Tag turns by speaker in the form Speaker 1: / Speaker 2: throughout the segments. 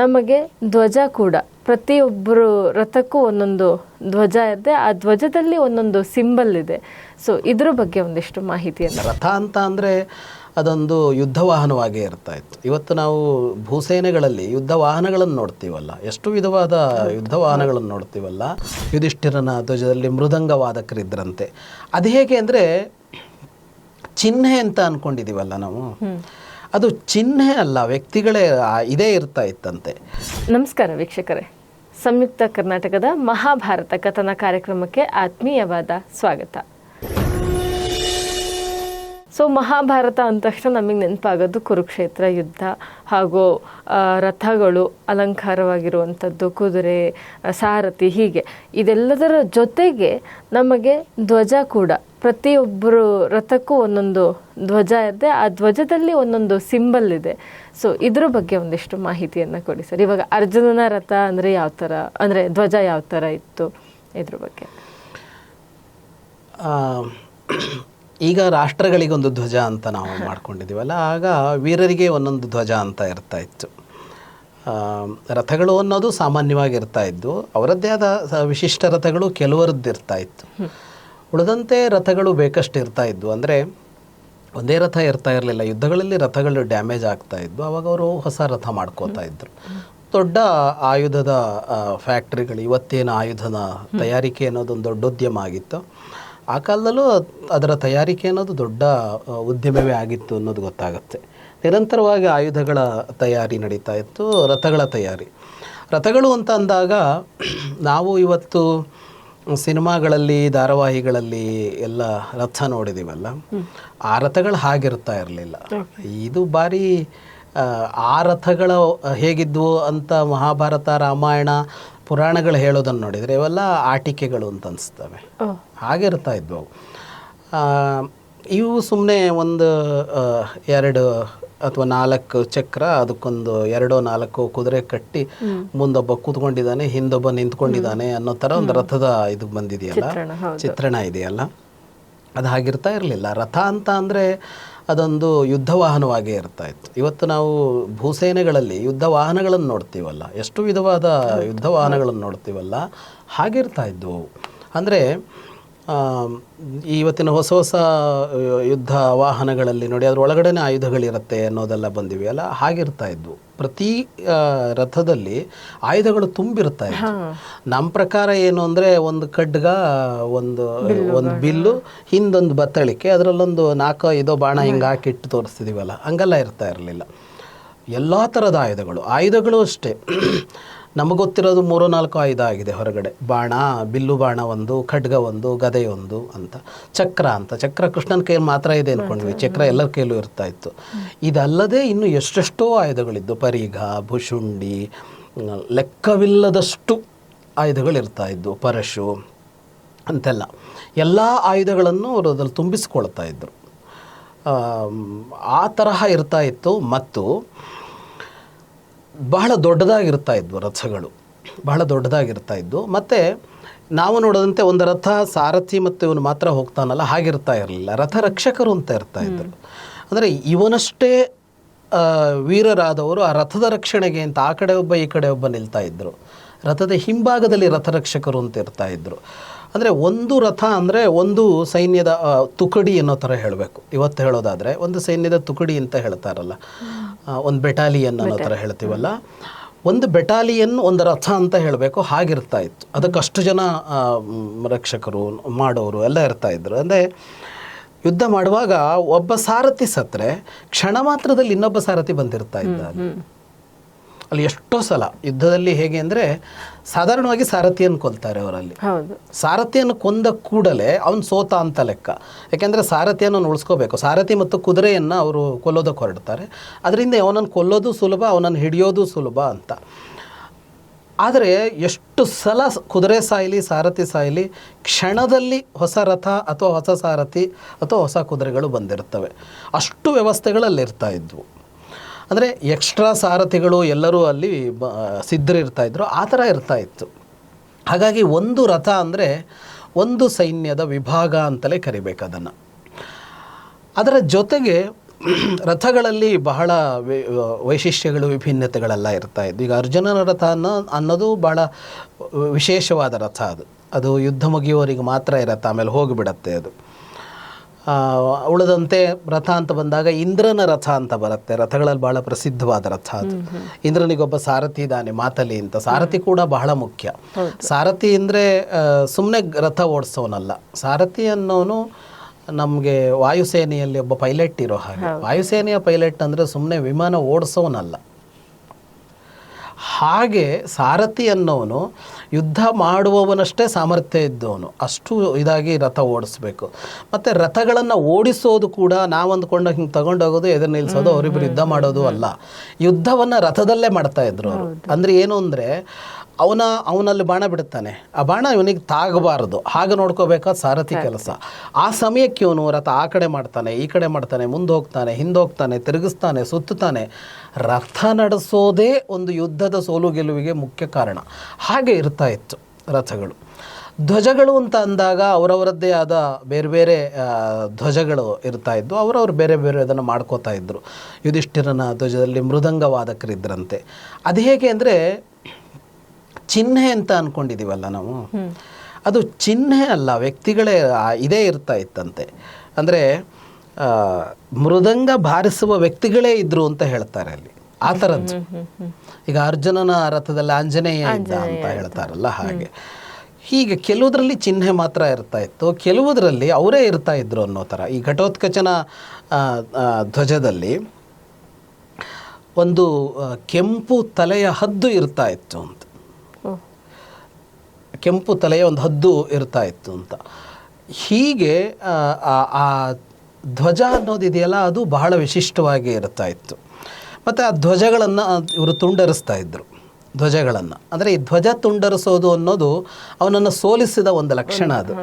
Speaker 1: ನಮಗೆ ಧ್ವಜ ಕೂಡ. ಪ್ರತಿಯೊಬ್ಬರು ರಥಕ್ಕೂ ಒಂದೊಂದು ಧ್ವಜ ಇದೆ. ಆ ಧ್ವಜದಲ್ಲಿ ಒಂದೊಂದು ಸಿಂಬಲ್ ಇದೆ. ಸೊ ಇದ್ರ ಬಗ್ಗೆ ಒಂದಿಷ್ಟು ಮಾಹಿತಿಯನ್ನು.
Speaker 2: ರಥ ಅಂತ ಅಂದರೆ ಅದೊಂದು ಯುದ್ಧ ವಾಹನವಾಗೇ ಇರ್ತಾ ಇತ್ತು ಇವತ್ತು ನಾವು ಭೂಸೇನೆಗಳಲ್ಲಿ ಯುದ್ಧ ವಾಹನಗಳನ್ನು ನೋಡ್ತೀವಲ್ಲ. ಎಷ್ಟು ವಿಧವಾದ ಯುದ್ಧ ವಾಹನಗಳನ್ನು ನೋಡ್ತೀವಲ್ಲ. ಯುಧಿಷ್ಠಿರನ ಧ್ವಜದಲ್ಲಿ ಮೃದಂಗ ವಾದಕರಿದ್ದರಂತೆ ಅದು ಹೇಗೆ ಅಂದರೆ ಚಿಹ್ನೆ ಅಂತ ಅಂದ್ಕೊಂಡಿದ್ದೀವಲ್ಲ ನಾವು? ಅದು ಚಿಹ್ನೆ ಅಲ್ಲ, ವ್ಯಕ್ತಿಗಳೇ ಇದೇ ಇರ್ತಾ ಇತ್ತಂತೆ.
Speaker 1: ನಮಸ್ಕಾರ ವೀಕ್ಷಕರೇ. ಸಂಯುಕ್ತ ಕರ್ನಾಟಕದ ಮಹಾಭಾರತ ಕಥನ ಕಾರ್ಯಕ್ರಮಕ್ಕೆ ಆತ್ಮೀಯವಾದ ಸ್ವಾಗತ. ಸೊ ಮಹಾಭಾರತ ಅಂದ ತಕ್ಷಣ ನಮಗೆ ನೆನಪಾಗೋದು ಕುರುಕ್ಷೇತ್ರ ಯುದ್ಧ ಹಾಗೂ ರಥಗಳು ಅಲಂಕಾರವಾಗಿರುವಂಥದ್ದು, ಕುದುರೆ ಸಾರಥಿ ಹೀಗೆ. ಇದೆಲ್ಲದರ ಜೊತೆಗೆ ನಮಗೆ ಧ್ವಜ ಕೂಡ. ಪ್ರತಿಯೊಬ್ಬರು ರಥಕ್ಕೂ ಒಂದೊಂದು ಧ್ವಜ ಇದೆ. ಆ ಧ್ವಜದಲ್ಲಿ ಒಂದೊಂದು ಸಿಂಬಲ್ ಇದೆ. ಸೊ ಇದ್ರ ಬಗ್ಗೆ ಒಂದಿಷ್ಟು ಮಾಹಿತಿಯನ್ನು ಕೊಡಿ ಸರ್. ಇವಾಗ ಅರ್ಜುನನ ರಥ ಅಂದರೆ ಯಾವ ಥರ ಅಂದರೆ ಧ್ವಜ ಯಾವ ಥರ ಇತ್ತು ಇದ್ರ ಬಗ್ಗೆ?
Speaker 2: ಈಗ ರಾಷ್ಟ್ರಗಳಿಗೊಂದು ಧ್ವಜ ಅಂತ ನಾವು ಮಾಡ್ಕೊಂಡಿದ್ದೀವಲ್ಲ ಆಗ ವೀರರಿಗೆ ಒಂದೊಂದು ಧ್ವಜ ಅಂತ ಇರ್ತಾ ಇತ್ತು. ರಥಗಳು ಅನ್ನೋದು ಸಾಮಾನ್ಯವಾಗಿ ಇರ್ತಾ ಇದ್ದು ಅವರದ್ದೇ ಆದ ವಿಶಿಷ್ಟ ರಥಗಳು ಕೆಲವರದ್ದು ಇರ್ತಾ ಇತ್ತು. ಉಳಿದಂತೆ ರಥಗಳು ಬೇಕಷ್ಟು ಇರ್ತಾ ಇದ್ವು ಅಂದರೆ ಒಂದೇ ರಥ ಇರ್ತಾ ಇರಲಿಲ್ಲ ಯುದ್ಧಗಳಲ್ಲಿ ರಥಗಳು ಡ್ಯಾಮೇಜ್ ಆಗ್ತಾ ಇದ್ವು ಅವಾಗ ಅವರು ಹೊಸ ರಥ ಮಾಡ್ಕೋತಾ ಇದ್ರು. ದೊಡ್ಡ ಆಯುಧದ ಫ್ಯಾಕ್ಟ್ರಿಗಳು ಇವತ್ತೇನು ಆಯುಧದ ತಯಾರಿಕೆ ಅನ್ನೋದೊಂದು ದೊಡ್ಡ ಉದ್ಯಮ ಆಗಿತ್ತು. ಆ ಕಾಲದಲ್ಲೂ ಅದರ ತಯಾರಿಕೆ ಅನ್ನೋದು ದೊಡ್ಡ ಉದ್ಯಮವೇ ಆಗಿತ್ತು ಅನ್ನೋದು ಗೊತ್ತಾಗುತ್ತೆ. ನಿರಂತರವಾಗಿ ಆಯುಧಗಳ ತಯಾರಿ ನಡೀತಾ ಇತ್ತು ರಥಗಳ ತಯಾರಿ. ರಥಗಳು ಅಂತ ಅಂದಾಗ ನಾವು ಇವತ್ತು ಸಿನಿಮಾಗಳಲ್ಲಿ ಧಾರಾವಾಹಿಗಳಲ್ಲಿ ಎಲ್ಲ ರಥ ನೋಡಿದ್ದೀವಲ್ಲ ಆ ರಥಗಳು ಹಾಗಿರ್ತಾ ಇರಲಿಲ್ಲ. ಇದು ಬಾರಿ ಆ ರಥಗಳ ಹೇಗಿದ್ವು ಅಂತ ಮಹಾಭಾರತ ರಾಮಾಯಣ ಪುರಾಣಗಳು ಹೇಳೋದನ್ನು ನೋಡಿದರೆ ಇವೆಲ್ಲ ಆಟಿಕೆಗಳು ಅಂತ ಅನಿಸ್ತವೆ.
Speaker 1: ಹಾಗೆ
Speaker 2: ಹಾಗಿರ್ತಾ ಇದ್ವು ಇವು ಸುಮ್ಮನೆ ಒಂದು ಎರಡು ಅಥವಾ ನಾಲ್ಕು ಚಕ್ರ ಅದಕ್ಕೊಂದು ಎರಡೋ ನಾಲ್ಕು ಕುದುರೆ ಕಟ್ಟಿ ಮುಂದೊಬ್ಬ ಕೂತ್ಕೊಂಡಿದ್ದಾನೆ ಹಿಂದೊಬ್ಬ ನಿಂತ್ಕೊಂಡಿದ್ದಾನೆ ಅನ್ನೋ ಥರ ಒಂದು ರಥದ ಇದು ಬಂದಿದೆಯಲ್ಲ.
Speaker 1: ಚಿತ್ರಣ
Speaker 2: ಇದೆಯಲ್ಲ? ಅದು ಹಾಗಿರ್ತಾ ಇರಲಿಲ್ಲ. ರಥ ಅಂತ ಅಂದರೆ ಅದೊಂದು ಯುದ್ಧ ವಾಹನವಾಗೇ ಇರ್ತಾ ಇತ್ತು ಇವತ್ತು ನಾವು ಭೂಸೇನೆಗಳಲ್ಲಿ ಯುದ್ಧ ವಾಹನಗಳನ್ನು ನೋಡ್ತೀವಲ್ಲ, ಎಷ್ಟು ವಿಧವಾದ ಯುದ್ಧ ವಾಹನಗಳನ್ನು ನೋಡ್ತೀವಲ್ಲ ಹಾಗಿರ್ತಾ ಇದ್ದವು ಅಂದರೆ ಇವತ್ತಿನ ಹೊಸ ಹೊಸ ಯುದ್ಧ ವಾಹನಗಳಲ್ಲಿ ನೋಡಿ ಅದ್ರ ಒಳಗಡೆ ಆಯುಧಗಳಿರುತ್ತೆ ಅನ್ನೋದೆಲ್ಲ ಬಂದಿವೆ. ಅಲ್ಲ ಹಾಗಿರ್ತಾ ಇದ್ವು. ಪ್ರತಿ ರಥದಲ್ಲಿ ಆಯುಧಗಳು ತುಂಬಿರ್ತಾ ಇದ್ವು. ನಮ್ಮ ಪ್ರಕಾರ ಏನು ಅಂದರೆ ಒಂದು ಖಡ್ಗ ಒಂದು ಒಂದು ಬಿಲ್ಲು ಹಿಂದೊಂದು ಬತ್ತಳಿಕೆ ಅದರಲ್ಲೊಂದು ನಾಲ್ಕು ಐದೋ ಬಾಣ ಹಿಂಗೆ ಹಾಕಿಟ್ಟು ತೋರಿಸ್ತಿದೀವಲ್ಲ ಹಂಗೆಲ್ಲ ಇರ್ತಾ ಇರಲಿಲ್ಲ. ಎಲ್ಲ ಥರದ ಆಯುಧಗಳು ಆಯುಧಗಳು ಅಷ್ಟೇ. ನಮಗೆ ಗೊತ್ತಿರೋದು ಮೂರು ನಾಲ್ಕು ಆಯುಧ ಆಗಿದೆ ಹೊರಗಡೆ. ಬಾಣ ಬಿಲ್ಲು ಬಾಣ ಒಂದು ಖಡ್ಗ ಒಂದು ಗದೆಯೊಂದು ಅಂತ. ಚಕ್ರ ಅಂತ. ಚಕ್ರ ಕೃಷ್ಣನ ಕೈಯಲ್ಲಿ ಮಾತ್ರ ಇದೆ ಅಂದ್ಕೊಂಡ್ವಿ ಚಕ್ರ ಎಲ್ಲರ ಕೈಯಲ್ಲೂ ಇರ್ತಾ ಇತ್ತು. ಇದಲ್ಲದೆ ಇನ್ನು ಎಷ್ಟೆಷ್ಟೋ ಆಯುಧಗಳಿದ್ದು. ಪರಿಘ ಭುಷುಂಡಿ ಲೆಕ್ಕವಿಲ್ಲದಷ್ಟು ಆಯುಧಗಳು ಇರ್ತಾ ಇದ್ವು ಪರಶು ಅಂತೆಲ್ಲ. ಎಲ್ಲ ಆಯುಧಗಳನ್ನು ಅವರು ಅದ್ರಲ್ಲಿ ತುಂಬಿಸ್ಕೊಳ್ತಾ ಇದ್ದರು ಆ ತರಹ ಇರ್ತಾ ಇತ್ತು. ಮತ್ತು ಬಹಳ ದೊಡ್ಡದಾಗಿರ್ತಾ ಇದ್ವು ರಥಗಳು. ಬಹಳ ದೊಡ್ಡದಾಗಿರ್ತಾ ಇದ್ವು. ಮತ್ತು ನಾವು ನೋಡದಂತೆ ಒಂದು ರಥ ಸಾರಥಿ ಮತ್ತು ಇವನು ಮಾತ್ರ ಹೋಗ್ತಾನಲ್ಲ ಹಾಗಿರ್ತಾ ಇರಲಿಲ್ಲ. ರಥ ರಕ್ಷಕರು ಅಂತ ಇರ್ತಾ ಇದ್ದರು ಅಂದರೆ ಇವನಷ್ಟೇ ವೀರರಾದವರು ಆ ರಥದ ರಕ್ಷಣೆಗೆ ಅಂತ ಆ ಕಡೆ ಒಬ್ಬ ಈ ಕಡೆ ಒಬ್ಬ ನಿಲ್ತಾ ಇದ್ದರು ರಥದ ಹಿಂಭಾಗದಲ್ಲಿ ರಥರಕ್ಷಕರು ಅಂತ ಇರ್ತಾ ಇದ್ದರು ಅಂದರೆ ಒಂದು ರಥ ಅಂದರೆ ಒಂದು ಸೈನ್ಯದ ತುಕಡಿ ಅನ್ನೋ ಥರ ಹೇಳಬೇಕು. ಇವತ್ತು ಹೇಳೋದಾದರೆ ಒಂದು ಸೈನ್ಯದ ತುಕಡಿ ಅಂತ ಹೇಳ್ತಾರಲ್ಲ. ಒಂದು ಬೆಟಾಲಿಯನ್ ಅನ್ನೋ ಥರ ಹೇಳ್ತೀವಲ್ಲ. ಒಂದು ಬೆಟಾಲಿಯನ್ ಒಂದು ರಥ ಅಂತ ಹೇಳಬೇಕು. ಹಾಗಿರ್ತಾ ಇತ್ತು. ಅದಕ್ಕೆ ಅಷ್ಟು ಜನ ರಕ್ಷಕರು ಮಾಡೋರು ಎಲ್ಲ ಇರ್ತಾ ಇದ್ರು. ಅಂದರೆ ಯುದ್ಧ ಮಾಡುವಾಗ ಒಬ್ಬ ಸಾರಥಿ ಸತ್ರೆ ಕ್ಷಣ ಮಾತ್ರದಲ್ಲಿ ಇನ್ನೊಬ್ಬ ಸಾರಥಿ ಬಂದಿರ್ತಾ ಇದ್ದ ಅಲ್ಲಿ. ಎಷ್ಟೋ ಸಲ ಯುದ್ಧದಲ್ಲಿ ಹೇಗೆ ಅಂದರೆ ಸಾಧಾರಣವಾಗಿ ಸಾರಥಿಯನ್ನು ಕೊಲ್ತಾರೆ ಅವರಲ್ಲಿ. ಸಾರಥಿಯನ್ನು ಕೊಂದ ಕೂಡಲೇ ಅವನು ಸೋತ ಅಂತ ಲೆಕ್ಕ. ಯಾಕೆಂದರೆ ಸಾರಥಿಯನ್ನು ಅವ್ನು ಉಳಿಸ್ಕೋಬೇಕು. ಸಾರಥಿ ಮತ್ತು ಕುದುರೆಯನ್ನು ಅವರು ಕೊಲ್ಲೋದಕ್ಕೆ ಹೊರಡ್ತಾರೆ. ಅದರಿಂದ ಅವನನ್ನು ಕೊಲ್ಲೋದು ಸುಲಭ ಅವನನ್ನು ಹಿಡಿಯೋದು ಸುಲಭ ಅಂತ. ಆದರೆ ಎಷ್ಟು ಸಲ ಕುದುರೆ ಸಾಯಲಿ ಸಾರಥಿ ಸಾಯಲಿ ಕ್ಷಣದಲ್ಲಿ ಹೊಸ ರಥ ಅಥವಾ ಹೊಸ ಸಾರಥಿ ಅಥವಾ ಹೊಸ ಕುದುರೆಗಳು ಬಂದಿರ್ತವೆ ಅಷ್ಟು ವ್ಯವಸ್ಥೆಗಳಲ್ಲಿರ್ತಾ ಇದ್ವು. ಅಂದರೆ ಎಕ್ಸ್ಟ್ರಾ ಸಾರಥಿಗಳು ಎಲ್ಲರೂ ಅಲ್ಲಿ ಬ ಸಿದ್ಧರಿರ್ತಾ ಇದ್ರು, ಆ ಥರ ಇರ್ತಾ ಇತ್ತು. ಹಾಗಾಗಿ ಒಂದು ರಥ ಅಂದರೆ ಒಂದು ಸೈನ್ಯದ ವಿಭಾಗ ಅಂತಲೇ ಕರಿಬೇಕು ಅದನ್ನು. ಅದರ ಜೊತೆಗೆ ರಥಗಳಲ್ಲಿ ಬಹಳ ವೈಶಿಷ್ಟ್ಯಗಳು, ವಿಭಿನ್ನತೆಗಳೆಲ್ಲ ಇರ್ತಾ ಇದ್ದು ಈಗ ಅರ್ಜುನನ ರಥ ಅನ್ನೋ, ಅನ್ನೋದು ಬಹಳ ವಿಶೇಷವಾದ ರಥ ಅದು. ಅದು ಯುದ್ಧ ಮುಗಿಯುವವರಿಗೆ ಮಾತ್ರ ಇರತ್ತೆ, ಆಮೇಲೆ ಹೋಗಿಬಿಡತ್ತೆ ಅದು. ಉಳಿದಂತೆ ರಥ ಅಂತ ಬಂದಾಗ ಇಂದ್ರನ ರಥ ಅಂತ ಬರುತ್ತೆ. ರಥಗಳಲ್ಲಿ ಬಹಳ ಪ್ರಸಿದ್ಧವಾದ ರಥ ಅದು. ಇಂದ್ರನಿಗೊಬ್ಬ ಸಾರಥಿ ಇದ್ದಾನೆ ಮಾತಲಿ ಅಂತ. ಸಾರಥಿ ಕೂಡ ಬಹಳ ಮುಖ್ಯ. ಸಾರಥಿ ಅಂದರೆ ಸುಮ್ಮನೆ ರಥ ಓಡಿಸೋನಲ್ಲ. ಸಾರಥಿ ಅನ್ನೋನು ನಮಗೆ ವಾಯುಸೇನೆಯಲ್ಲಿ ಒಬ್ಬ ಪೈಲಟ್ ಇರೋ ಹಾಗೆ. ವಾಯುಸೇನೆಯ ಪೈಲಟ್ ಅಂದರೆ ಸುಮ್ಮನೆ ವಿಮಾನ ಓಡಿಸೋನಲ್ಲ. ಹಾಗೆ ಸಾರಥಿ ಅನ್ನೋನು ಯುದ್ಧ ಮಾಡುವವನಷ್ಟೇ ಸಾಮರ್ಥ್ಯ ಇದ್ದವನು. ಅಷ್ಟು ಇದಾಗಿ ರಥ ಓಡಿಸ್ಬೇಕು. ಮತ್ತು ರಥಗಳನ್ನು ಓಡಿಸೋದು ಕೂಡ ನಾವು ಅಂದ್ಕೊಂಡು ಹಿಂಗೆ ತಗೊಂಡೋಗೋದು ಎದುರು ನಿಲ್ಲಿಸೋದು ಅವರಿಬ್ಬರು ಯುದ್ಧ ಮಾಡೋದು ಅಲ್ಲ. ಯುದ್ಧವನ್ನು ರಥದಲ್ಲೇ ಮಾಡ್ತಾ ಇದ್ರು ಅವರು. ಅಂದರೆ ಏನು ಅಂದರೆ ಅವನ ಅವನಲ್ಲಿ ಬಾಣ ಬಿಡುತ್ತಾನೆ. ಆ ಬಾಣ ಇವನಿಗೆ ತಾಗಬಾರದು. ಹಾಗೆ ನೋಡ್ಕೋಬೇಕಾದ ಸಾರಥಿ ಕೆಲಸ. ಆ ಸಮಯಕ್ಕೆ ಇವನು ರಥ ಆ ಕಡೆ ಮಾಡ್ತಾನೆ ಈ ಕಡೆ ಮಾಡ್ತಾನೆ ಮುಂದೆ ಹೋಗ್ತಾನೆ ಹಿಂದೆ ಹೋಗ್ತಾನೆ ತಿರುಗಿಸ್ತಾನೆ ಸುತ್ತುತ್ತಾನೆ. ರಥ ನಡೆಸೋದೇ ಒಂದು ಯುದ್ಧದ ಸೋಲು ಗೆಲುವಿಗೆ ಮುಖ್ಯ ಕಾರಣ. ಹಾಗೆ ಇರ್ತಾ ಇತ್ತು ರಥಗಳು. ಧ್ವಜಗಳು ಅಂತ ಅಂದಾಗ ಅವರವರದ್ದೇ ಆದ ಬೇರೆ ಬೇರೆ ಧ್ವಜಗಳು ಇರ್ತಾ ಇದ್ವು. ಅವರವ್ರು ಬೇರೆ ಬೇರೆ ಅದನ್ನು ಮಾಡ್ಕೋತಾ ಇದ್ದರು ಯುಧಿಷ್ಠಿರನ ಧ್ವಜದಲ್ಲಿ ಮೃದಂಗ ಇದ್ದರಂತೆ ಅದು ಹೇಗೆ ಅಂದರೆ ಚಿಹ್ನೆ ಅಂತ ಅಂದ್ಕೊಂಡಿದ್ದೀವಲ್ಲ ನಾವು? ಅದು ಚಿಹ್ನೆ ಅಲ್ಲ ವ್ಯಕ್ತಿಗಳೇ ಇದೇ ಇರ್ತಾ ಇತ್ತಂತೆ. ಅಂದರೆ ಮೃದಂಗ ಬಾರಿಸುವ ವ್ಯಕ್ತಿಗಳೇ ಇದ್ರು ಅಂತ ಹೇಳ್ತಾರೆ ಅಲ್ಲಿ. ಆ ಥರದ್ದು. ಈಗ ಅರ್ಜುನನ ರಥದಲ್ಲಿ ಆಂಜನೇಯ ಇದ್ದ ಅಂತ ಹೇಳ್ತಾರಲ್ಲ ಹಾಗೆ. ಹೀಗೆ ಕೆಲವುದರಲ್ಲಿ ಚಿಹ್ನೆ ಮಾತ್ರ ಇರ್ತಾ ಇತ್ತು. ಕೆಲವುದರಲ್ಲಿ ಅವರೇ ಇರ್ತಾ ಇದ್ರು ಅನ್ನೋ ಥರ. ಈ ಘಟೋತ್ಕಚನ ಧ್ವಜದಲ್ಲಿ ಒಂದು ಕೆಂಪು ತಲೆಯ ಹದ್ದು ಇರ್ತಾ ಇತ್ತು ಅಂತ. ಕೆಂಪು ತಲೆಯ ಒಂದು ಹದ್ದು ಇರ್ತಾ ಇತ್ತು ಅಂತ. ಹೀಗೆ ಆ, ಧ್ವಜ ಅನ್ನೋದಿದೆಯಲ್ಲ ಅದು ಬಹಳ ವಿಶಿಷ್ಟವಾಗಿ ಇರ್ತಾ ಇತ್ತು. ಮತ್ತು ಆ ಧ್ವಜಗಳನ್ನು ಇವರು ತುಂಡರಿಸ್ತಾ ಇದ್ದರು ಧ್ವಜಗಳನ್ನು. ಅಂದರೆ ಈ ಧ್ವಜ ತುಂಡರಿಸೋದು ಅನ್ನೋದು ಅವನನ್ನು ಸೋಲಿಸಿದ ಒಂದು ಲಕ್ಷಣ ಅದು.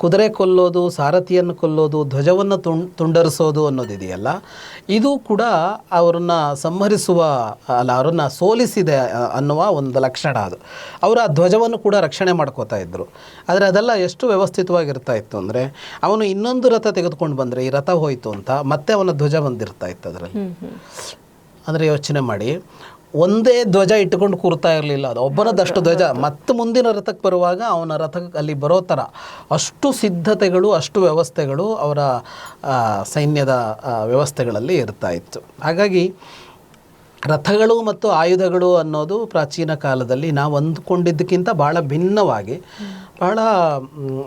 Speaker 2: ಕುದುರೆ ಕೊಲ್ಲೋದು ಸಾರಥಿಯನ್ನು ಕೊಲ್ಲೋದು ಧ್ವಜವನ್ನು ತುಂ ತುಂಡರಿಸೋದು ಅನ್ನೋದಿದೆಯಲ್ಲ ಇದು ಕೂಡ ಅವರನ್ನು ಸಂಹರಿಸುವ ಅಲ್ಲ ಅವರನ್ನು ಸೋಲಿಸಿದೆ ಅನ್ನುವ ಒಂದು ಲಕ್ಷಣ ಅದು. ಅವರು ಆ ಧ್ವಜವನ್ನು ಕೂಡ ರಕ್ಷಣೆ ಮಾಡ್ಕೋತಾ ಇದ್ದರು ಆದರೆ ಅದೆಲ್ಲ ಎಷ್ಟು ವ್ಯವಸ್ಥಿತವಾಗಿರ್ತಾ ಇತ್ತು ಅಂದರೆ ಅವನು ಇನ್ನೊಂದು ರಥ ತೆಗೆದುಕೊಂಡು ಬಂದರೆ ಈ ರಥ ಹೋಯಿತು ಅಂತ ಮತ್ತೆ ಅವನ ಧ್ವಜ ಬಂದಿರ್ತಾ ಇತ್ತು ಅದರಲ್ಲಿ. ಅಂದರೆ ಯೋಚನೆ ಮಾಡಿ ಒಂದೇ ಧ್ವಜ ಇಟ್ಟುಕೊಂಡು ಕೂರ್ತಾ ಇರಲಿಲ್ಲ. ಅದು ಒಬ್ಬನದಷ್ಟು ಧ್ವಜ. ಮತ್ತೆ ಮುಂದಿನ ರಥಕ್ಕೆ ಬರುವಾಗ ಅವನ ರಥಕ್ಕೆ ಅಲ್ಲಿ ಬರೋ ಥರ. ಅಷ್ಟು ಸಿದ್ಧತೆಗಳು ಅಷ್ಟು ವ್ಯವಸ್ಥೆಗಳು ಅವರ ಸೈನ್ಯದ ವ್ಯವಸ್ಥೆಗಳಲ್ಲಿ ಇರ್ತಾ ಇತ್ತು. ಹಾಗಾಗಿ ರಥಗಳು ಮತ್ತು ಆಯುಧಗಳು ಅನ್ನೋದು ಪ್ರಾಚೀನ ಕಾಲದಲ್ಲಿ ನಾವು ಅಂದುಕೊಂಡಿದ್ದಕ್ಕಿಂತ ಭಾಳ ಭಿನ್ನವಾಗಿ ಬಹಳ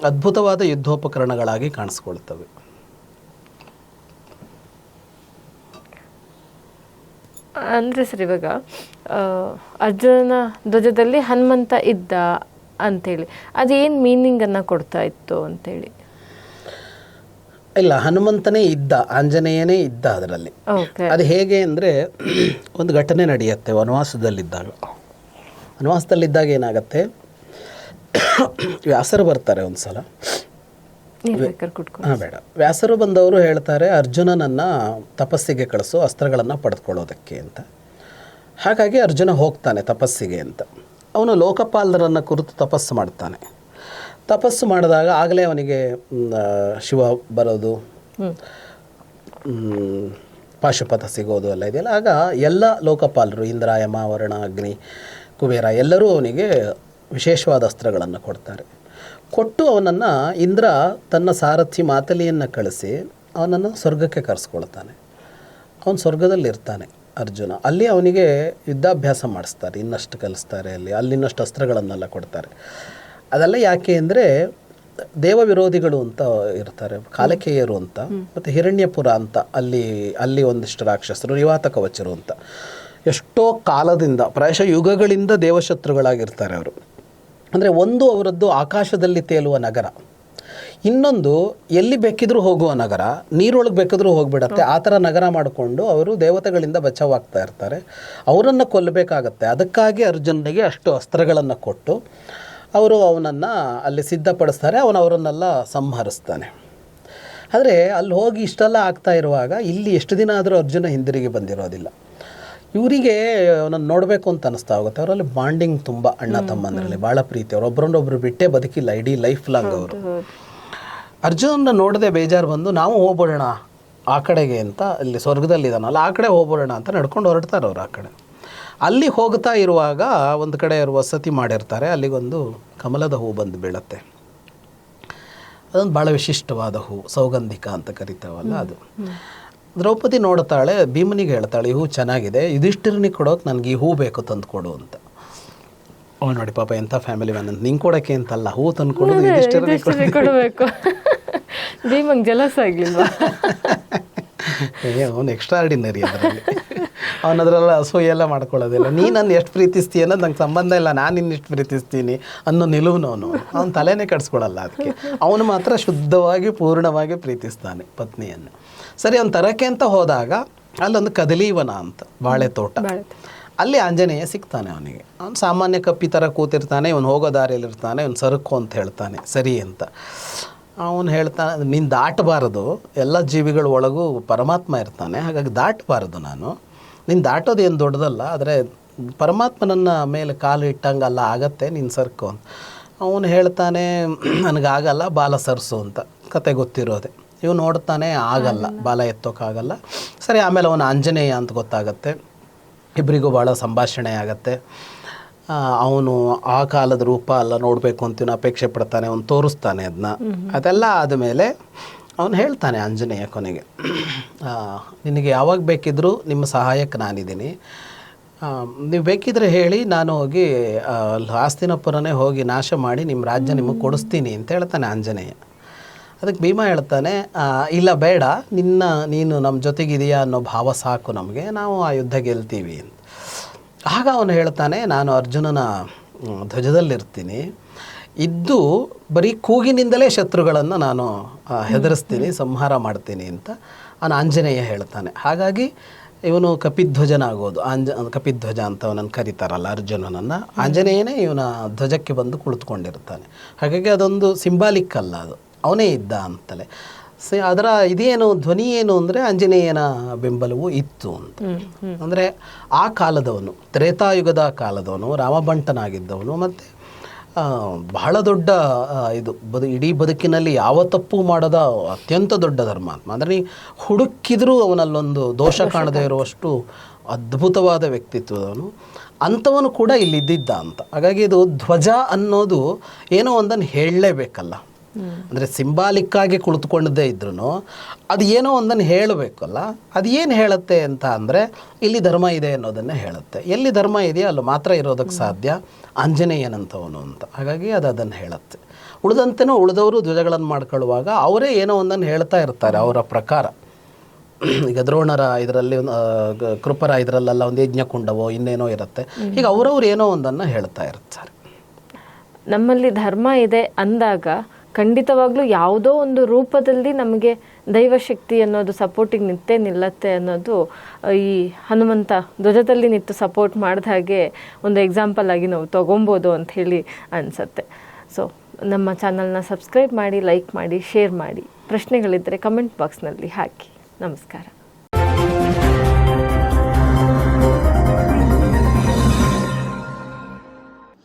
Speaker 2: ಅದ್ಭುತವಾದ ಯುದ್ಧೋಪಕರಣಗಳಾಗಿ ಕಾಣಿಸ್ಕೊಳ್ತವೆ.
Speaker 1: ಅಂದರೆ ಸರ್ ಇವಾಗ ಆ, ಅರ್ಜುನನ ಧ್ವಜದಲ್ಲಿ ಹನುಮಂತ ಇದ್ದ ಅಂತೇಳಿ. ಅದೇನು ಮೀನಿಂಗನ್ನು ಕೊಡ್ತಾ ಇತ್ತು ಅಂತೇಳಿ?
Speaker 2: ಇಲ್ಲ ಹನುಮಂತನೇ ಇದ್ದ ಆಂಜನೇಯನೇ ಇದ್ದ ಅದರಲ್ಲಿ.
Speaker 1: ಓಕೆ
Speaker 2: ಅದು ಹೇಗೆ ಅಂದರೆ ಒಂದು ಘಟನೆ ನಡೆಯುತ್ತೆ ವನವಾಸದಲ್ಲಿದ್ದಾಗ. ವನವಾಸದಲ್ಲಿದ್ದಾಗ ಏನಾಗುತ್ತೆ ವ್ಯಾಸರು ಬರ್ತಾರೆ ಒಂದು ಸಲ ಹಾಂ ಬೇಡ. ವ್ಯಾಸರು ಬಂದವರು ಹೇಳ್ತಾರೆ ಅರ್ಜುನನನ್ನು ತಪಸ್ಸಿಗೆ ಕಳಿಸು ಅಸ್ತ್ರಗಳನ್ನು ಪಡೆದುಕೊಳ್ಳೋದಕ್ಕೆ ಅಂತ. ಹಾಗಾಗಿ ಅರ್ಜುನ ಹೋಗ್ತಾನೆ ತಪಸ್ಸಿಗೆ ಅಂತ. ಅವನು ಲೋಕಪಾಲರನ್ನು ಕುರಿತು ತಪಸ್ಸು ಮಾಡ್ತಾನೆ. ತಪಸ್ಸು ಮಾಡಿದಾಗ ಆಗಲೇ ಅವನಿಗೆ ಶಿವ ಬರೋದು ಪಾಶುಪಥ ಸಿಗೋದು ಎಲ್ಲ ಇದೆಯಲ್ಲ. ಆಗ ಎಲ್ಲ ಲೋಕಪಾಲರು ಇಂದ್ರ ಯಮ ವರುಣ ಅಗ್ನಿ ಕುಬೇರ ಎಲ್ಲರೂ ಅವನಿಗೆ ವಿಶೇಷವಾದ ಅಸ್ತ್ರಗಳನ್ನು ಕೊಡ್ತಾರೆ. ಕೊಟ್ಟು ಅವನನ್ನು ಇಂದ್ರ ತನ್ನ ಸಾರಥಿ ಮಾತಲಿಯನ್ನು ಕಳಿಸಿ ಅವನನ್ನು ಸ್ವರ್ಗಕ್ಕೆ ಕರೆಸ್ಕೊಳ್ತಾನೆ. ಅವನು ಸ್ವರ್ಗದಲ್ಲಿ ಇರ್ತಾನೆ ಅರ್ಜುನ. ಅಲ್ಲಿ ಅವನಿಗೆ ಯುದ್ಧಾಭ್ಯಾಸ ಮಾಡಿಸ್ತಾರೆ. ಇನ್ನಷ್ಟು ಕಲಿಸ್ತಾರೆ ಅಲ್ಲಿ. ಅಲ್ಲಿನಷ್ಟು ಅಸ್ತ್ರಗಳನ್ನೆಲ್ಲ ಕೊಡ್ತಾರೆ. ಅದೆಲ್ಲ ಯಾಕೆ ಅಂದರೆ ದೇವ ವಿರೋಧಿಗಳು ಅಂತ ಇರ್ತಾರೆ. ಕಾಲಕೇಯರು ಅಂತ ಮತ್ತು ಹಿರಣ್ಯಪುರ ಅಂತ ಅಲ್ಲಿ ಅಲ್ಲಿ ಒಂದಿಷ್ಟು ರಾಕ್ಷಸರು ನಿವಾತ ಕವಚರು ಅಂತ. ಎಷ್ಟೋ ಕಾಲದಿಂದ ಪ್ರಾಯಶಃ ಯುಗಗಳಿಂದ ದೇವಶತ್ರುಗಳಾಗಿರ್ತಾರೆ ಅವರು. ಅಂದರೆ ಒಂದು ಅವರದ್ದು ಆಕಾಶದಲ್ಲಿ ತೇಲುವ ನಗರ. ಇನ್ನೊಂದು ಎಲ್ಲಿ ಬೇಕಿದ್ರೂ ಹೋಗುವ ನಗರ, ನೀರೊಳಗೆ ಬೇಕಿದ್ರೂ ಹೋಗಿಬಿಡತ್ತೆ. ಆ ಥರ ನಗರ ಮಾಡಿಕೊಂಡು ಅವರು ದೇವತೆಗಳಿಂದ ಬಚಾವಾಗ್ತಾ ಇರ್ತಾರೆ. ಅವರನ್ನು ಕೊಲ್ಲಬೇಕಾಗತ್ತೆ ಅದಕ್ಕಾಗಿ ಅರ್ಜುನನಿಗೆ ಅಷ್ಟು ಅಸ್ತ್ರಗಳನ್ನು ಕೊಟ್ಟು ಅವರು ಅವನನ್ನು ಅಲ್ಲಿ ಸಿದ್ಧಪಡಿಸ್ತಾರೆ. ಅವನು ಅವರನ್ನೆಲ್ಲ ಸಂಹರಿಸ್ತಾನೆ. ಆದರೆ ಅಲ್ಲಿ ಹೋಗಿ ಇಷ್ಟೆಲ್ಲ ಆಗ್ತಾ ಇರುವಾಗ ಇಲ್ಲಿ ಎಷ್ಟು ದಿನ ಆದರೂ ಅರ್ಜುನ ಹಿಂದಿರುಗಿ ಬಂದಿರೋದಿಲ್ಲ. ಇವರಿಗೆ ನಾನು ನೋಡಬೇಕು ಅಂತ ಅನಿಸ್ತಾ ಹೋಗುತ್ತೆ. ಅವರಲ್ಲಿ ಬಾಂಡಿಂಗ್ ತುಂಬ ಅಣ್ಣ ತಮ್ಮಂದರಲ್ಲಿ ಭಾಳ ಪ್ರೀತಿ. ಅವರು ಒಬ್ಬರನ್ನೊಬ್ರು ಬಿಟ್ಟೇ ಬದುಕಿಲ್ಲ ಇಡೀ ಲೈಫ್ ಲಾಂಗ್ ಅವರು. ಅರ್ಜುನನ್ನ ನೋಡದೆ ಬೇಜಾರು ಬಂದು ನಾವು ಹೋಗ್ಬಿಡೋಣ ಆ ಕಡೆಗೆ ಅಂತ ಅಲ್ಲಿ ಸ್ವರ್ಗದಲ್ಲಿ ಇದಾನಲ್ಲ ಆ ಕಡೆ ಹೋಗ್ಬರೋಣ ಅಂತ ನಡ್ಕೊಂಡು ಹೊರಡ್ತಾರೆ ಅವ್ರು ಆ ಕಡೆ. ಅಲ್ಲಿ ಹೋಗ್ತಾ ಇರುವಾಗ ಒಂದು ಕಡೆ ಅವರು ವಸತಿ ಮಾಡಿರ್ತಾರೆ. ಅಲ್ಲಿಗೊಂದು ಕಮಲದ ಹೂ ಬಂದು ಬೀಳತ್ತೆ. ಅದೊಂದು ಭಾಳ ವಿಶಿಷ್ಟವಾದ ಹೂ ಸೌಗಂಧಿಕ ಅಂತ ಕರಿತಾವಲ್ಲ ಅದು. ದ್ರೌಪದಿ ನೋಡ್ತಾಳೆ ಭೀಮನಿಗೆ ಹೇಳ್ತಾಳೆ ಈ ಹೂ ಚೆನ್ನಾಗಿದೆ ಯುಧಿಷ್ಠಿರನಿಗೆ ಕೊಡೋಕೆ ನನಗೆ ಈ ಹೂ ಬೇಕು ತಂದು ಕೊಡು ಅಂತ. ಓ ನೋಡಿ ಪಾಪ ಎಂಥ ಫ್ಯಾಮಿಲಿ ಮ್ಯಾನ್ ಅಂತ. ನಿಂಗೆ ಕೊಡೋಕೆ ಅಂತಲ್ಲ ಹೂ ತಂದು ಕೊಡೋದು ಯುಧಿಷ್ಠಿರನಿಗೆ
Speaker 1: ಇದಿಷ್ಟೇ ಕೊಡಬೇಕು. ಭೀಮಂಗ್ ಏ ಆಗ್ಲಿಲ್ವಾ?
Speaker 2: ಅವನು ಎಕ್ಸ್ಟ್ರಾರ್ಡಿನರಿ ಅದರಲ್ಲಿ. ಅವನ ಅದರಲ್ಲ ಅಸೂಯೆ ಎಲ್ಲ ಮಾಡ್ಕೊಳ್ಳೋದಿಲ್ಲ. ನೀ ನನ್ನ ಎಷ್ಟು ಪ್ರೀತಿಸ್ತೀಯ ಅನ್ನೋದು ನಂಗೆ ಸಂಬಂಧ ಇಲ್ಲ. ನಾನು ನಿನ್ನ ಎಷ್ಟು ಪ್ರೀತಿಸ್ತೀನಿ ಅನ್ನೋ ನಿಲುವನ ಅವನು. ಅವನ ತಲೆನೇ ಕಟ್ಸ್ಕೊಡಲ್ಲ ಅದಕ್ಕೆ. ಅವನು ಮಾತ್ರ ಶುದ್ಧವಾಗಿ ಪೂರ್ಣವಾಗಿ ಪ್ರೀತಿಸ್ತಾನೆ ಪತ್ನಿಯನ್ನು. ಸರಿ ಅವ್ನು ತರಕೆ ಅಂತ ಹೋದಾಗ ಅಲ್ಲೊಂದು ಕದಲೀವನ ಅಂತ ಬಾಳೆ ತೋಟ. ಅಲ್ಲಿ ಆಂಜನೇಯ ಸಿಗ್ತಾನೆ ಅವನಿಗೆ. ಅವನು ಸಾಮಾನ್ಯ ಕಪ್ಪಿ ಥರ ಕೂತಿರ್ತಾನೆ ಇವನು ಹೋಗೋ ದಾರಿಯಲ್ಲಿರ್ತಾನೆ ಇವನು ಸರಕು ಅಂತ ಹೇಳ್ತಾನೆ ಸರಿ ಅಂತ. ಅವನು ಹೇಳ್ತಾನೆ ನೀನು ದಾಟಬಾರದು. ಎಲ್ಲ ಜೀವಿಗಳ ಒಳಗೂ ಪರಮಾತ್ಮ ಇರ್ತಾನೆ. ಹಾಗಾಗಿ ದಾಟಬಾರದು ನಾನು. ನೀನು ದಾಟೋದೇನು ಏನು ದೊಡ್ಡದಲ್ಲ ಆದರೆ ಪರಮಾತ್ಮನನ್ನ ಮೇಲೆ ಕಾಲು ಇಟ್ಟಂಗಲ್ಲ ಆಗತ್ತೆ ನೀನು ಸರ್ಕು ಅಂತ. ಅವನು ಹೇಳ್ತಾನೆ ನನಗಾಗಲ್ಲ ಬಾಲ ಸರ್ಸು ಅಂತ. ಕತೆ ಗೊತ್ತಿರೋದೆ. ಇವು ನೋಡ್ತಾನೆ ಆಗಲ್ಲ ಬಾಲ ಎತ್ತೋಕ್ಕಾಗಲ್ಲ ಸರಿ ಆಮೇಲೆ ಅವನು ಆಂಜನೇಯ ಅಂತ ಗೊತ್ತಾಗತ್ತೆ. ಇಬ್ಬರಿಗೂ ಭಾಳ ಸಂಭಾಷಣೆ ಆಗತ್ತೆ. ಅವನು ಆ ಕಾಲದ ರೂಪ ಎಲ್ಲ ನೋಡಬೇಕು ಅಂತ ಅಪೇಕ್ಷೆ ಪಡ್ತಾನೆ ಅವನು ತೋರಿಸ್ತಾನೆ ಅದನ್ನ ಅದೆಲ್ಲ ಆದಮೇಲೆ ಅವನು ಹೇಳ್ತಾನೆ ಆಂಜನೇಯ ಕೊನೆಗೆ ನಿನಗೆ ಯಾವಾಗ ಬೇಕಿದ್ದರೂ ನಿಮ್ಮ ಸಹಾಯಕ್ಕೆ ನಾನಿದ್ದೀನಿ. ನೀವು ಬೇಕಿದ್ರೆ ಹೇಳಿ, ನಾನು ಹೋಗಿ ಆಸ್ತಿನಪುರನೇ ಹೋಗಿ ನಾಶ ಮಾಡಿ ನಿಮ್ಮ ರಾಜ್ಯ ನಿಮಗೆ ಕೊಡಿಸ್ತೀನಿ ಅಂತ ಹೇಳ್ತಾನೆ ಆಂಜನೇಯ. ಅದಕ್ಕೆ ಭೀಮ ಹೇಳ್ತಾನೆ ಇಲ್ಲ ಬೇಡ, ನಿನ್ನ, ನೀನು ನಮ್ಮ ಜೊತೆಗಿದೆಯಾ ಅನ್ನೋ ಭಾವ ಸಾಕು ನಮಗೆ, ನಾವು ಆ ಯುದ್ಧ ಗೆಲ್ತೀವಿ ಅಂತ. ಆಗ ಅವನು ಹೇಳ್ತಾನೆ, ನಾನು ಅರ್ಜುನನ, ಧ್ವಜದಲ್ಲಿರ್ತೀನಿ. ಇದ್ದು ಬರೀ ಕೂಗಿನಿಂದಲೇ ಶತ್ರುಗಳನ್ನು ನಾನು ಹೆದರಿಸ್ತೀನಿ ಸಂಹಾರ ಮಾಡ್ತೀನಿ ಅಂತ ಅವನು ಆಂಜನೇಯ ಹೇಳ್ತಾನೆ. ಹಾಗಾಗಿ ಇವನು ಕಪಿಧ್ವಜನಾಗೋದು. ಆಂಜ ಕಪಿಧ್ವಜ ಅಂತ ಅವನನ್ನು ಕರೀತಾರಲ್ಲ ಅರ್ಜುನನನ್ನು. ಆಂಜನೇಯನೇ ಇವನ ಧ್ವಜಕ್ಕೆ ಬಂದು ಕುಳಿತುಕೊಂಡಿರ್ತಾನೆ. ಹಾಗಾಗಿ ಅದೊಂದು ಸಿಂಬಾಲಿಕ್ ಅಲ್ಲ ಅದು. ಅವನೇ ಇದ್ದ ಅಂತಲೇ. ಸೊ ಅದರ ಇದೇನು ಧ್ವನಿ ಏನು ಅಂದರೆ ಆಂಜನೇಯನ ಬೆಂಬಲವೂ ಇತ್ತು ಅಂತ. ಅಂದರೆ ಆ ಕಾಲದವನು ತ್ರೇತಾಯುಗದ ಕಾಲದವನು ರಾಮಬಂಟನಾಗಿದ್ದವನು ಮತ್ತು ಬಹಳ ದೊಡ್ಡ ಇದು ಬದು ಇಡೀ ಬದುಕಿನಲ್ಲಿ ಯಾವ ತಪ್ಪು ಮಾಡದ ಅತ್ಯಂತ ದೊಡ್ಡ ಧರ್ಮಾತ್ಮ. ಅಂದರೆ ನೀ ಹುಡುಕಿದರೂ ಅವನಲ್ಲೊಂದು ದೋಷ ಕಾಣದೇ ಇರುವಷ್ಟು ಅದ್ಭುತವಾದ ವ್ಯಕ್ತಿತ್ವದವನು ಅಂಥವನು ಕೂಡ ಇಲ್ಲಿದ್ದಿದ್ದ ಅಂತ. ಹಾಗಾಗಿ ಇದು ಧ್ವಜ ಅನ್ನೋದು ಏನೋ ಒಂದನ್ನು ಹೇಳಲೇಬೇಕಲ್ಲ. ಅಂದರೆ ಸಿಂಬಾಲಿಕ್ಕಾಗಿ ಕುಳಿತುಕೊಂಡದೇ ಇದ್ರೂ ಅದು ಏನೋ ಒಂದನ್ನು ಹೇಳಬೇಕಲ್ಲ? ಅದು ಏನು ಹೇಳುತ್ತೆ ಅಂತ ಅಂದರೆ, ಇಲ್ಲಿ ಧರ್ಮ ಇದೆ ಅನ್ನೋದನ್ನು ಹೇಳುತ್ತೆ. ಎಲ್ಲಿ ಧರ್ಮ ಇದೆಯೋ ಅಲ್ಲಿ ಮಾತ್ರ ಇರೋದಕ್ಕೆ ಸಾಧ್ಯ ಆಂಜನೇಯನಂಥವನು ಅಂತ. ಹಾಗಾಗಿ ಅದು ಅದನ್ನು ಹೇಳುತ್ತೆ. ಉಳಿದಂತೆನೂ ಉಳಿದವರು ಧ್ವಜಗಳನ್ನು ಮಾಡ್ಕೊಳ್ಳುವಾಗ ಅವರೇ ಏನೋ ಒಂದನ್ನು ಹೇಳ್ತಾ ಇರ್ತಾರೆ ಅವರ ಪ್ರಕಾರ. ಈಗ ದ್ರೋಣರ ಇದರಲ್ಲಿ ಕೃಪರ ಇದರಲ್ಲೆಲ್ಲ ಒಂದು ಯಜ್ಞಕುಂಡವೋ ಇನ್ನೇನೋ ಇರುತ್ತೆ. ಈಗ ಅವರವ್ರು ಏನೋ ಒಂದನ್ನು ಹೇಳ್ತಾ ಇರ್ತಾರೆ.
Speaker 1: ನಮ್ಮಲ್ಲಿ ಧರ್ಮ ಇದೆ ಅಂದಾಗ ಖಂಡಿತವಾಗ್ಲೂ ಯಾವುದೋ ಒಂದು ರೂಪದಲ್ಲಿ ನಮಗೆ ದೈವಶಕ್ತಿ ಅನ್ನೋದು ಸಪೋರ್ಟಿಗೆ ನಿಂತೇ ನಿಲ್ಲತ್ತೆ ಅನ್ನೋದು ಈ ಹನುಮಂತ ಧ್ವಜದಲ್ಲಿ ನಿಂತು ಸಪೋರ್ಟ್ ಮಾಡಿದ ಹಾಗೆ ಒಂದು ಎಕ್ಸಾಂಪಲ್ ಆಗಿ ನಾವು ತೊಗೊಬೋದು ಅಂತ ಹೇಳಿ ಅನಿಸತ್ತೆ. ಸೊ ನಮ್ಮ ಚಾನಲ್ನ ಸಬ್ಸ್ಕ್ರೈಬ್ ಮಾಡಿ ಲೈಕ್ ಮಾಡಿ ಶೇರ್ ಮಾಡಿ. ಪ್ರಶ್ನೆಗಳಿದ್ದರೆ ಕಮೆಂಟ್ ಬಾಕ್ಸ್ನಲ್ಲಿ ಹಾಕಿ. ನಮಸ್ಕಾರ.